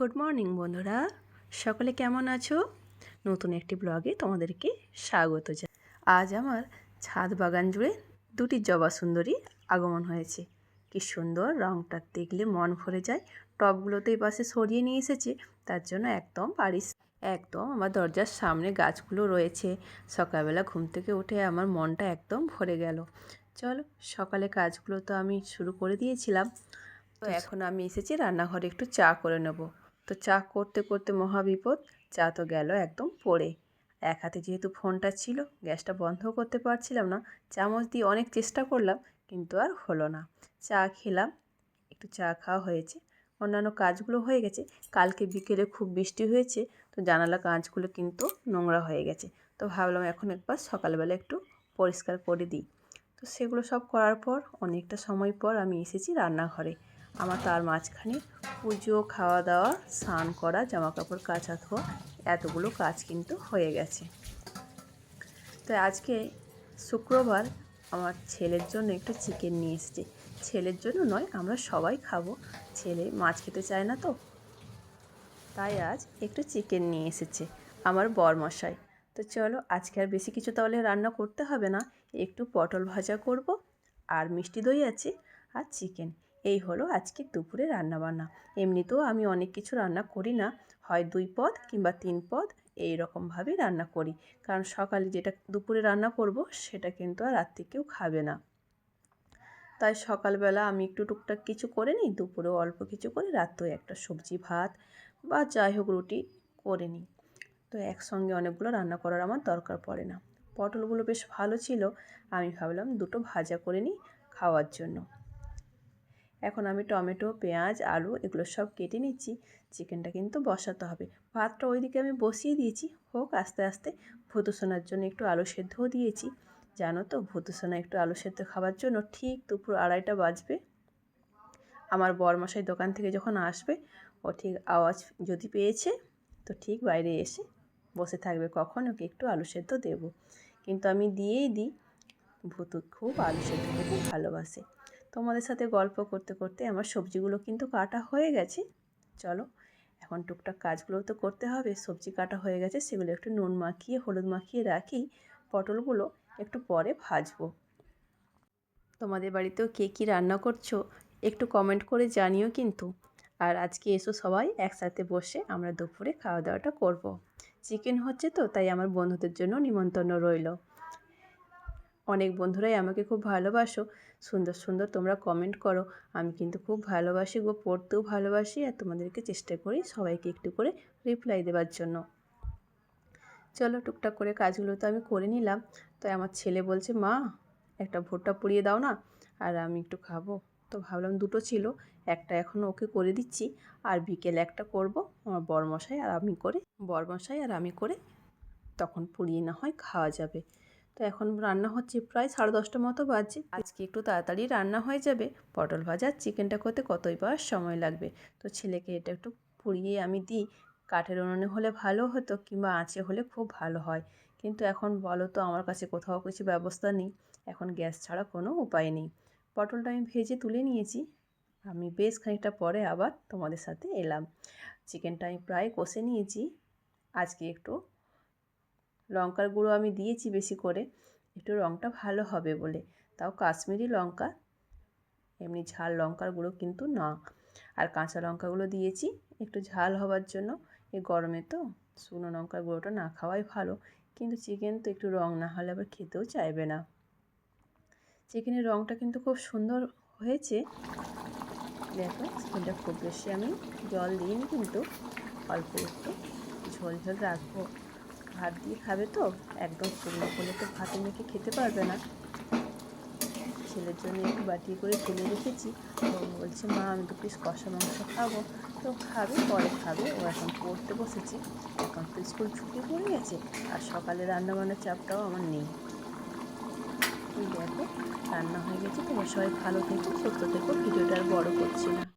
Good morning বন্ধুরা। সকলে কেমন আছো? নতুন একটি ব্লগে তোমাদেরকে স্বাগত জানাই আজ আমার ছাদ বাগান জুড়ে দুটি জবা সুন্দরী আগমন হয়েছে। কি সুন্দর রংটা দেখলে মন ভরে যায়। টবগুলোতে এই পাশে সরিয়ে নিয়ে এসেছে তার জন্য একদম বাড়ির একদম আমার দরজার সামনে গাছগুলো রয়েছে। সকালবেলা ঘুম থেকে উঠে আমার মনটা একদম ভরে গেল। চলো সকালে কাজগুলো তো আমি শুরু করে দিয়েছিলাম। তো এখন আমি এসেছি রান্নাঘরে একটু চা করে নেব। তো চা করতে করতে মহাবিপদ, চা তো গেল একদম পড়ে। এক হাতে যেহেতু ফোনটা ছিল, গ্যাসটা বন্ধ করতে পারছিলাম না, চামচ দিয়ে অনেক চেষ্টা করলাম, কিন্তু আর হলো না। চা খেলাম, একটু চা খাওয়া হয়েছে, অন্যান্য কাজগুলো হয়ে গেছে। কালকে বিকেলে খুব বৃষ্টি হয়েছে, তো জানালা কাঁচগুলো কিন্তু নোংরা হয়ে গেছে। তো ভাবলাম এখন একবার সকালবেলা একটু পরিষ্কার করে দিই। তো সেগুলো সব করার পর, অনেকটা সময় পর আমি এসেছি রান্নাঘরে। আমার তার মাঝখানে পুজো খাওয়া দাওয়া স্নান করা জামা কাপড় কাচা ধোয়া এতগুলো কাজ কিন্তু হয়ে গেছে। তো আজকে শুক্রবার আমার ছেলের জন্য একটু চিকেন নিয়ে এসেছি। ছেলের জন্য নয়, আমরা সবাই খাব। ছেলে মাছ খেতে চায় না তো। তাই আজ একটু চিকেন নিয়ে এসেছে আমার বরমশাই। তো চলো, আজকে আর বেশি কিছু তাহলে রান্না করতে হবে না। একটু পটল ভাজা করব, আর মিষ্টি দই আছে, আর চিকেন। এই হলো আজকে দুপুরে রান্নাবান্না। এমনিতেও আমি অনেক কিছু রান্না করি না। হয় দুই পদ কিংবা তিন পদ এই রকমভাবেই রান্না করি। কারণ সকালে যেটা দুপুরে রান্না করব সেটা কিন্তু আর রাত্রে কেউ খাবে না। তাই সকালবেলা আমি একটু টুকটাক কিছু করে নিই, দুপুরেও অল্প কিছু করে, রাত্রেও একটা সবজি, ভাত বা যাই হোক রুটি করে নিই। তো একসঙ্গে অনেকগুলো রান্না করার আমার দরকার পড়ে না। পটলগুলো বেশ ভালো ছিল। আমি ভাবলাম দুটো ভাজা করে নিই খাওয়ার জন্য। এখন আমি টমেটো, পেঁয়াজ, আলু এগুলো সব কেটে নিচ্ছি। চিকেনটা কিন্তু বসাতে হবে। ভাতটা ওইদিকে আমি বসিয়ে দিয়েছি। হোক, আস্তে আস্তে ভুতুসোনার জন্য একটু আলু সেদ্ধও দিয়েছি। জানো তো, ভুতুসোনা একটু আলু সেদ্ধ খাওয়ার জন্য ঠিক দুপুর আড়াইটা বাজবে। আমার বরমশাই দোকান থেকে যখন আসবে, ও ঠিক আওয়াজ যদি পেয়েছে, তো ঠিক বাইরে এসে বসে থাকবে। কখন ওকে একটু আলু সেদ্ধ দেবো। কিন্তু আমি দিয়েই দিই। ভুতু খুব আলু সেদ্ধ খেতে ভালোবাসে। তোমাদের সাথে গল্প করতে করতে আমার সবজিগুলো কিন্তু কাটা হয়ে গেছে। চলো, এখন টুকটাক কাজগুলো তো করতে হবে। সবজি কাটা হয়ে গেছে, সেগুলো একটু নুন মাখিয়ে, হলুদ মাখিয়ে রাখি। পটলগুলো একটু পরে ভাজবো। তোমাদের বাড়িতেও কে কী রান্না করছ? একটু কমেন্ট করে জানিও কিন্তু। আর আজকে এসো সবাই একসাথে বসে আমরা দুপুরে খাওয়া দাওয়াটা করব। চিকেন হচ্ছে তো, তাই আমার বন্ধুদের জন্য নিমন্ত্রণ রইল। অনেক বন্ধুরাই আমাকে খুব ভালোবাসো। সুন্দর সুন্দর তোমরা কমেন্ট করো। আমি কিন্তু খুব ভালোবাসি গো, পড়তেও ভালোবাসি আর তোমাদেরকে চেষ্টা করি সবাইকে একটু করে রিপ্লাই দেওয়ার জন্য। চলো টুকটাক করে কাজগুলো তো আমি করে নিলাম। তো আমার ছেলে বলছে, মা, একটা ভুট্টা পুড়িয়ে দাও না আর আমি একটু খাব। তো ভাবলাম দুটো ছিল, একটা এখনও ওকে করে দিচ্ছি আর বিকেলে একটা করব। আমার বরমশাই আর আমি করে, বরমশাই আর আমি করে তখন পুড়িয়ে না হয় খাওয়া যাবে। তো এখন রান্না হচ্ছে প্রায় সাড়ে দশটা মতো বাজছে আজকে একটু তাড়াতাড়ি রান্না হয়ে যাবে। পটল ভাজা, চিকেনটা করতে কতই বার সময় লাগবে? তো ছেলেকে এটা একটু পুড়িয়ে আমি দিই। কাঠের উনুনে হলে ভালো হতো কিংবা আঁচে হলে খুব ভালো হয়। কিন্তু এখন বলো তো, আমার কাছে কোথাও কিছু ব্যবস্থা নেই। এখন গ্যাস ছাড়া কোনো উপায় নেই। পটলটা আমি ভেজে তুলে নিয়েছি। আমি বেশ খানিকটা পরে আবার তোমাদের সাথে এলাম। চিকেনটা আমি প্রায় কষে নিয়েছি। আজকে একটু লঙ্কার গুঁড়ো আমি দিয়েছি বেশি করে, একটু রঙটা ভালো হবে বলে। তাও কাশ্মীরি লঙ্কা, এমনি ঝাল লঙ্কার গুঁড়ো কিন্তু না। আর কাঁচা লঙ্কাগুলো দিয়েছি, একটু ঝাল হওয়ার জন্য। এই গরমে তো শুকনো লঙ্কার গুঁড়োটা না খাওয়াই ভালো, কিন্তু চিকেন তো একটু রঙ না হলে আবার খেতেও চাইবে না। চিকেনের রঙটা কিন্তু খুব সুন্দর হয়েছে। দেখো, চিকেনটা খুব বেশি আমি জল দিইনি কিন্তু, অল্প একটু ঝোল ঝোল রাখব। ভাত দিয়ে খাবে তো, একদম শুকনো করলে তো ভাতে মেখে খেতে পারবে না। ছেলের জন্য একটু বাটি করে তুলে রেখেছি তো বলছে, মা, আমি দু পিস কষা মাংস খাব। তো খাবে, পরে খাবে। ও এখন পড়তে বসেছি, এখন তো স্কুল ছুটি পড়ে গেছে, আর সকালে রান্নাবান্নার চাপটাও আমার নেই। দেখো, রান্না হয়ে গেছে, তোমার সবাই ভালো থেকো, সুস্থ থেকো, ভিডিওটা আর বড়ো করছি না।